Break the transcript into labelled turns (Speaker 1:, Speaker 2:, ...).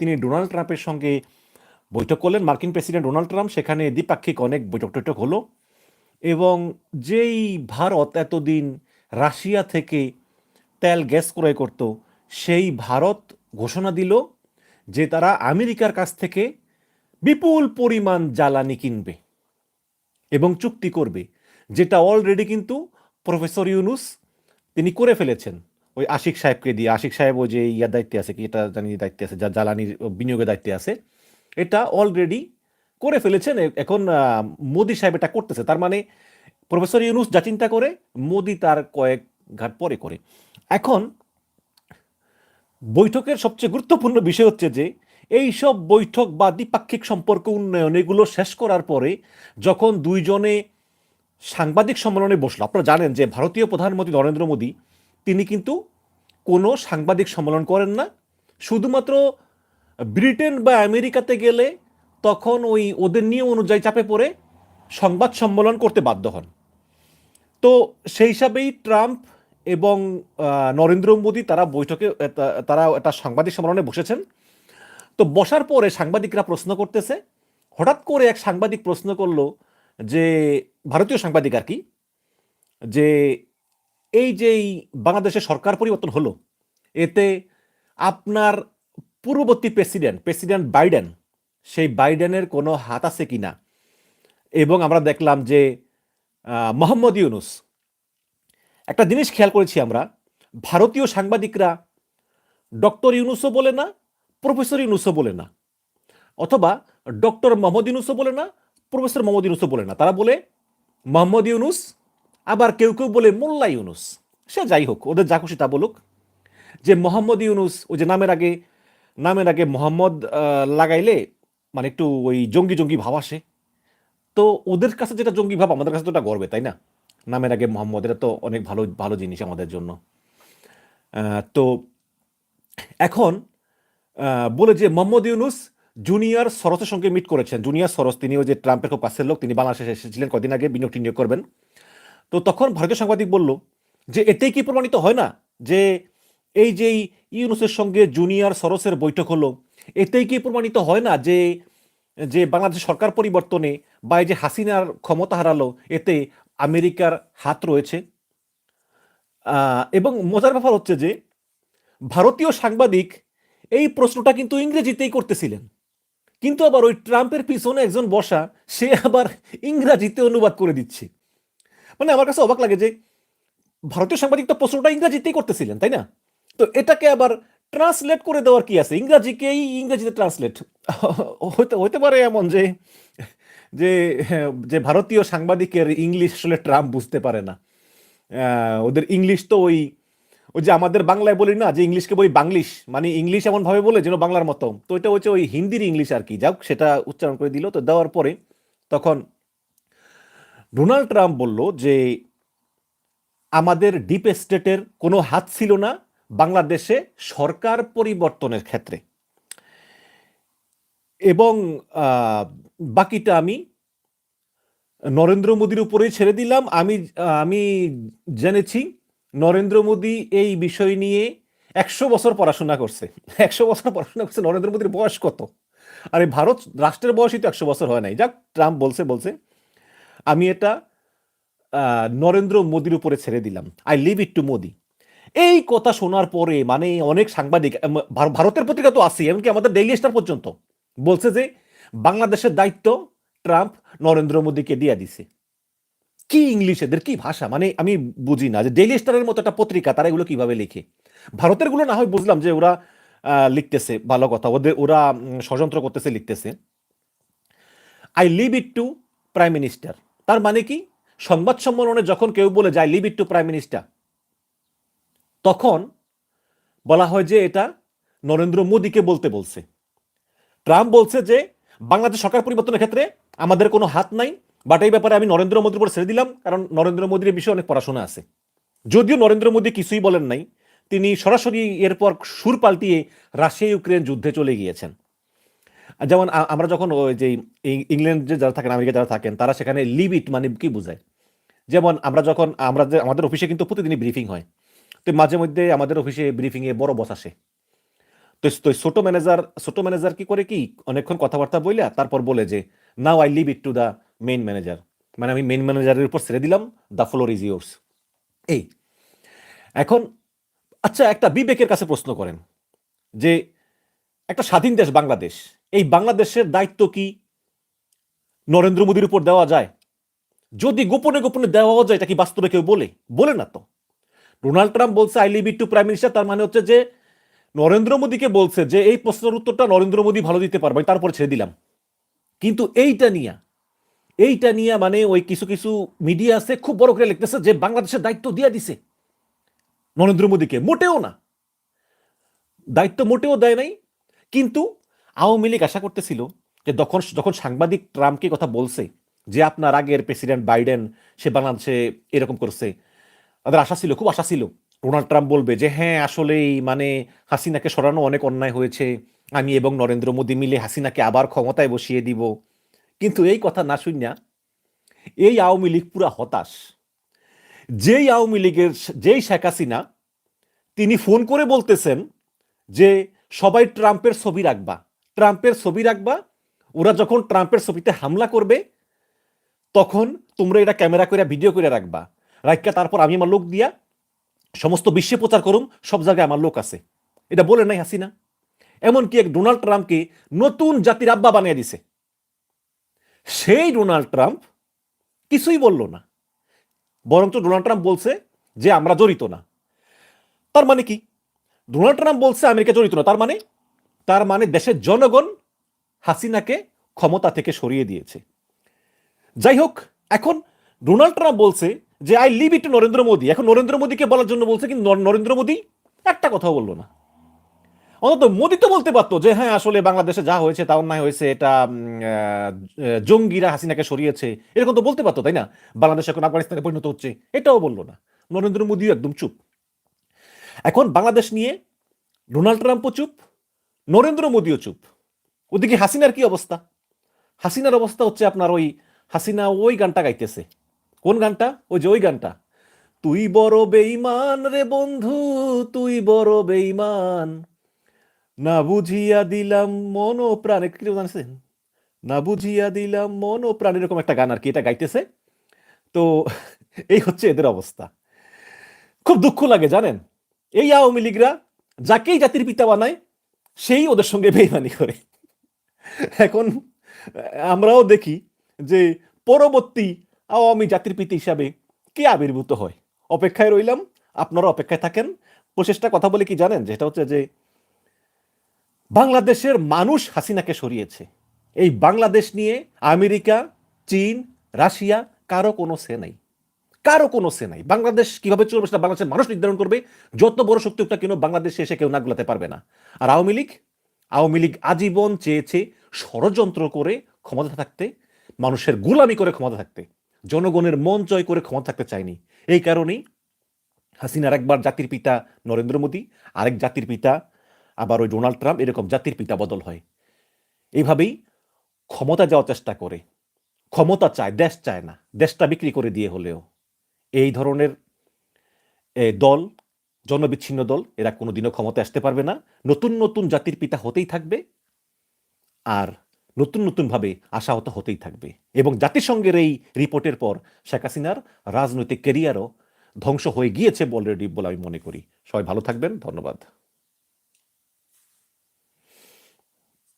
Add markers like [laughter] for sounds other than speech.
Speaker 1: তিনি ডোনাল্ড ট্রাম্পের সঙ্গে বৈঠক করলেন। মার্কিন প্রেসিডেন্ট ডোনাল্ড ট্রাম্প সেখানে দ্বিপাক্ষিক অনেক বৈঠক টৈঠক হলো এবং যেই ভারত এতদিন রাশিয়া থেকে তেল, গ্যাস ক্রয় করত, সেই ভারত ঘোষণা দিল যে তারা আমেরিকার কাছ থেকে বিপুল পরিমাণ জ্বালানি কিনবে এবং চুক্তি করবে, যেটা অলরেডি কিন্তু প্রফেসর ইউনুস তিনি করে ফেলেছেন। ওই আশিক সাহেবকে দিয়ে, আশিক সাহেব যে ইয়ার দায়িত্বে আছে কি, এটা জানি দায়িত্বে আছে যা জ্বালানির বিনিয়োগের দায়িত্বে আছে। এটা অলরেডি করে ফেলেছেন এখন মোদি সাহেব এটা করতেছে। তার মানে প্রফেসর ইউনুস যা চিন্তা করে, মোদি তার কয়েক ঘাট পরে করে। এখন বৈঠকের সবচেয়ে গুরুত্বপূর্ণ বিষয় হচ্ছে যে, এই সব বৈঠক বা দ্বিপাক্ষিক সম্পর্ক উন্নয়ন, এগুলো শেষ করার পরে যখন দুইজনে সাংবাদিক সম্মেলনে বসল, আপনারা জানেন যে ভারতীয় প্রধানমন্ত্রী নরেন্দ্র মোদী তিনি কিন্তু কোনো সাংবাদিক সম্মেলন করেন না। শুধুমাত্র ব্রিটেন বা আমেরিকাতে গেলে তখন ওই ওদের নিয়ম অনুযায়ী চাপে পড়ে সংবাদ সম্মেলন করতে বাধ্য হন। তো সেই হিসাবেই ট্রাম্প এবং নরেন্দ্র মোদী তারা বৈঠকে তারা একটা সাংবাদিক সম্মেলনে বসেছেন। তো বসার পরে সাংবাদিকরা প্রশ্ন করতেছে। হঠাৎ করে এক সাংবাদিক প্রশ্ন করল যে, ভারতীয় সাংবাদিক আর কি, যে এই যে বাংলাদেশের সরকার পরিবর্তন হলো, এতে আপনার পূর্ববর্তী প্রেসিডেন্ট প্রেসিডেন্ট বাইডেন, সেই বাইডেনের কোনো হাত আছে কি না? এবং আমরা দেখলাম যে মোহাম্মদ ইউনুস, একটা জিনিস খেয়াল করেছি আমরা, ভারতীয় সাংবাদিকরা ডক্টর ইউনুসও বলে না, প্রফেসর ইউনুসও বলে না, অথবা ডক্টর মোহাম্মদ ইউনুসও বলে না, প্রফেসর মোহাম্মদ ইউনুসও বলে না। তারা বলে, মোহাম্মদ ইউনুস আবার কেউ কেউ বলে মোল্লা ইউনুস। সে যাই হোক, ওদের যা খুশি তা বলুক। যে মোহাম্মদ ইউনুস, ওই যে নামের আগে নামের আগে মোহাম্মদ লাগাইলে মানে একটু ওই জঙ্গি জঙ্গি ভাব আসে। তো ওদের কাছে যেটা জঙ্গি ভাব, আমাদের কাছে তো ওটা গর্বে, তাই না? নামের আগে মোহাম্মদ, এটা তো অনেক ভালো ভালো জিনিস আমাদের জন্য। তো এখন বলে যে মোহাম্মদ ইউনুস জুনিয়র সরসের সঙ্গে মিট করেছেন। জুনিয়র সরস, তিনি ওই যে ট্রাম্পের খুব কাছের লোক, তিনি বাংলাদেশে এসেছিলেন কদিন আগে বিনিয়োগ নিয়োগ করবেন। তো তখন ভারতীয় সাংবাদিক বলল যে এতেই কি প্রমাণিত হয় না যে এই যে ইউনুসের সঙ্গে জুনিয়র সরসের বৈঠক হলো, এতেই কি প্রমাণিত হয় না যে যে বাংলাদেশ সরকার পরিবর্তনে বা এই যে হাসিনার ক্ষমতা হারালো, এতে আমেরিকার হাত রয়েছে? এবং মজার ব্যাপার হচ্ছে যে ভারতীয় সাংবাদিক এই প্রশ্নটা কিন্তু ইংরেজিতেই করতেছিলেন। কিন্তু আবার ওই ট্রাম্পের পিছনে একজন বসা, সে আবার ইংরাজিতে অনুবাদ করে দিচ্ছে। মানে আমার কাছে অবাক লাগে যে ভারতীয় সাংবাদিক তো প্রশ্নটা ইংরাজিতেই করতেছিলেন, তাই না? তো এটাকে আবার ট্রান্সলেট করে দেওয়ার কি আছে? ইংরাজিকেই ইংরাজিতে ট্রান্সলেট। [laughs] হইতে হইতে পারে এমন যে যে যে ভারতীয় সাংবাদিকের ইংলিশ আসলে ট্রাম্প বুঝতে পারে না। ওদের ইংলিশ তো ওই ওই যে আমাদের বাংলায় বলি না, যে ইংলিশকে বই বাংলিশ মানে ইংলিশ এমনভাবে বলে যেন বাংলার মতো। তো এটা হচ্ছে ওই হিন্দির ইংলিশ আর কি। যাক, সেটা উচ্চারণ করে দিল। তো দেওয়ার পরে তখন ডোনাল্ড ট্রাম্প বলল যে আমাদের ডিপ স্টেটের কোনো হাত ছিল না বাংলাদেশে সরকার পরিবর্তনের ক্ষেত্রে। এবং বাকিটা আমি নরেন্দ্র মোদীর উপরেই ছেড়ে দিলাম। আমি আমি জেনেছি নরেন্দ্র মোদী এই বিষয় নিয়ে একশো বছর পড়াশোনা করছে। একশো বছর পড়াশোনা করছে, নরেন্দ্র মোদীর বয়স কত? আরে ভারত, রাষ্ট্রের বয়সই তো একশো বছর হয় নাই। যাক, ট্রাম্প বলছে বলছে। আমি এটা নরেন্দ্র মোদীর উপরে ছেড়ে দিলাম। I leave it to Modi এই কথা শোনার পরে মানে অনেক সাংবাদিক ভারতের পত্রিকা তো আছে এমনকি আমাদের ডেইলি স্টার পর্যন্ত, বলছে যে বাংলাদেশের দায়িত্ব ট্রাম্প নরেন্দ্র মোদীকে দিয়ে দিছে। কি ইংলিশ এদের, কি ভাষা? মানে আমি বুঝি না যে ডেইলি স্টারের মতো একটা পত্রিকা তারা এগুলো কীভাবে লেখে? ভারতেরগুলো না হয় বুঝলাম যে ওরা লিখতেছে ভালো কথা, ওদের, ওরা ষড়যন্ত্র করতেছে, লিখতেছে। I leave it to prime minister তার মানে কি? সংবাদ সম্মেলনে যখন কেউ বলে যায় leave it to prime minister তখন বলা হয় যে এটা নরেন্দ্র মোদীকে বলতে বলছে। ট্রাম্প বলছে যে, বাংলাদেশ সরকার পরিবর্তনের ক্ষেত্রে আমাদের কোনো হাত নাই বাট এই ব্যাপারে আমি নরেন্দ্র মোদীর উপর ছেড়ে দিলাম, কারণ নরেন্দ্র মোদীর বিষয়ে অনেক পড়াশোনা আছে। যদিও নরেন্দ্র মোদী কিছুই বলেন নাই, তিনি সরাসরি এরপর সুর পাল্টিয়ে রাশিয়া ইউক্রেন যুদ্ধে চলে গিয়েছেন। যেমন আমরা যখন ওই যে ইংল্যান্ডে যারা থাকেন আমেরিকা যারা থাকেন, তারা সেখানে লিভ ইট মানে কি বোঝায়? যেমন আমরা যখন, আমরা আমাদের অফিসে কিন্তু প্রতিদিনই ব্রিফিং হয়। তো মাঝে মধ্যে আমাদের অফিসে ব্রিফিংয়ে বড় বস আসে। তো তো ছোট ম্যানেজার ছোট ম্যানেজার কি করে কি? অনেকক্ষণ কথাবার্তা বইলা তারপর বলে যে now I leave it to the main manager মানে আমি মেইন ম্যানেজারের উপর ছেড়ে দিলাম দ্য ফ্লোর ইজ ইয়োর্স এই। এখন আচ্ছা একটা বিবেকের কাছে প্রশ্ন করেন যে, একটা স্বাধীন দেশ, বাংলাদেশ এই বাংলাদেশের দায়িত্ব কি নরেন্দ্র মোদীর উপর দেওয়া যায়? যদি গোপনে গোপনে দেওয়া যায়, এটা কি বাস্তবে কেউ বলে? বলে না তো। ডোনাল্ড ট্রাম্প বলছে I leave to prime minister তার মানে হচ্ছে যে নরেন্দ্র মোদীকে বলছে যে এই প্রশ্নের উত্তরটা নরেন্দ্র মোদী ভালো দিতে পারবে তারপরে ছেড়ে দিলাম। কিন্তু এইটা নিয়ে এইটা নিয়ে মানে ওই কিছু কিছু মিডিয়া আছে, খুব বড় করে লিখতেছে যে বাংলাদেশের দায়িত্ব দিয়ে দিছে নরেন্দ্র মোদীকে। মোটেও না। দায়িত্ব মোটেও দেয় নাই, কিন্তু আওয়ামী লীগ আশা করতেছিল যে তখন যখন সাংবাদিক ট্রাম্পকে কথা বলছে যে আপনার আগের প্রেসিডেন্ট বাইডেন, সে বাংলাদেশে এরকম করছে, তাদের আশা ছিল, খুব আশা ছিল। ডোনাল্ড ট্রাম্প বলবে যে হ্যাঁ আসলেই মানে হাসিনাকে সরানো অনেক অন্যায় হয়েছে। আমি এবং নরেন্দ্র মোদী মিলে হাসিনাকে আবার ক্ষমতায় বসিয়ে দিব। কিন্তু এই কথা না শুনিয়া এই আওয়ামী লীগ পুরা হতাশ। যেই আওয়ামী লীগের যেই শেখ হাসিনা, তিনি ফোন করে বলতেছেন যে, সবাই ট্রাম্পের ছবি রাখবা। ট্রাম্পের ছবি রাখবা, ওরা যখন ট্রাম্পের ছবিতে হামলা করবে, তখন তোমরা এটা ক্যামেরা করে ভিডিও করে রাখবা। রাখা তারপর আমি আমার লোক দিয়া সমস্ত বিশ্বে প্রচার করুম, সব জায়গায় আমার লোক আছে। এটা বলে নাই হাসিনা। এমনকি এক ডোনাল্ড ট্রাম্পকে নতুন জাতির আব্বা বানিয়ে দিছে। সেই ডোনাল্ড ট্রাম্প কিছুই বলল না। বরঞ্চ ডোনাল্ড ট্রাম্প বলছে যে, আমরা জড়িত না। তার মানে কি? ডোনাল্ড ট্রাম্প বলছে, আমেরিকা জড়িত না। তার মানে তার মানে দেশের জনগণ হাসিনাকে ক্ষমতা থেকে সরিয়ে দিয়েছে। যাই হোক, এখন ডোনাল্ড ট্রাম্প বলছে যে I leave it Narendra Modi. এখন নরেন্দ্র মোদীকে বলার জন্য বলছে কিন্তু নর- নরেন্দ্র মোদী একটা কথাও বলল না। অন্তত মোদী তো বলতে পারতো যে হ্যাঁ আসলে বাংলাদেশে যা হয়েছে তা অন্যায় হয়েছে, এটা জঙ্গিরা হাসিনাকে সরিয়েছে। এরকম তো বলতে পারতো, তাই না? বাংলাদেশ এখন আফগানিস্তানে পরিণত হচ্ছে, এটাও বলল না। নরেন্দ্র মোদীও একদম চুপ। এখন বাংলাদেশ নিয়ে ডোনাল্ড ট্রাম্পও চুপ নরেন্দ্র মোদীও চুপ। ওদিকে হাসিনার কি অবস্থা? হাসিনার অবস্থা হচ্ছে আপনার ওই হাসিনা ওই গানটা গাইতেছে। কোন গানটা? ওই যে ওই গানটা। তুই বড় বেইমান রে বন্ধু, তুই বড় বেইমান না বুঝিয়া দিলাম মন ও প্রাণ। কি জানছেন না বুঝিয়া দিলাম মন ও প্রাণ এরকম একটা গান আর কি এটা গাইতেছে। তো [laughs] এই হচ্ছে এদের অবস্থা। খুব দুঃখ লাগে জানেন? এই আওয়ামী লীগরা যাকেই জাতির পিতা বানায় সেই ওদের সঙ্গে বেইমানি করে। এখন, আমরাও দেখি যে পরবর্তী আওয়ামী জাতির পিতা হিসাবে কে আবির্ভূত হয়? অপেক্ষায় রইলাম, আপনারা অপেক্ষায় থাকেন। প্রচেষ্টা কথা বলে কি জানেন? যেটা হচ্ছে যে বাংলাদেশের মানুষ হাসিনাকে সরিয়েছে। এই বাংলাদেশ নিয়ে আমেরিকা, চীন, রাশিয়া, কারও কোনো সে নাই। কারও কোনো সে নাই। বাংলাদেশ কীভাবে চলবে সেটা বাংলাদেশের মানুষ নির্ধারণ করবে। যত বড় শক্তি হোক কেন বাংলাদেশে এসে কেউ না গুলাতে পারবে না। আর আওয়ামী লীগ? আওয়ামী লীগ আজীবন চেয়েছে ষড়যন্ত্র করে ক্ষমতা থাকতে, মানুষের গুলামি করে ক্ষমতা থাকতে। জনগণের মন জয় করে ক্ষমতা থাকতে চায়নি। এই কারণেই হাসিনার একবার জাতির পিতা নরেন্দ্র মোদী, আরেক জাতির পিতা আবার ওই ডোনাল্ড ট্রাম্প, এরকম জাতির পিতা বদল হয়। এইভাবেই ক্ষমতা যাওয়ার চেষ্টা করে। ক্ষমতা চায়, দেশ চায় না। দেশটা বিক্রি করে দিয়ে হলেও। এই ধরনের দল, জনবিচ্ছিন্ন দল, এরা কোনোদিনও ক্ষমতায় আসতে পারবে না। নতুন নতুন জাতির পিতা হতেই থাকবে আর নতুন নতুনভাবে আশাহত হতেই থাকবে। এবং জাতিসংঘের এই রিপোর্টের পর শেখ হাসিনার রাজনৈতিক কেরিয়ারও ধ্বংস হয়ে গিয়েছে অলরেডি বলে আমি মনে করি। সবাই ভালো থাকবেন, ধন্যবাদ।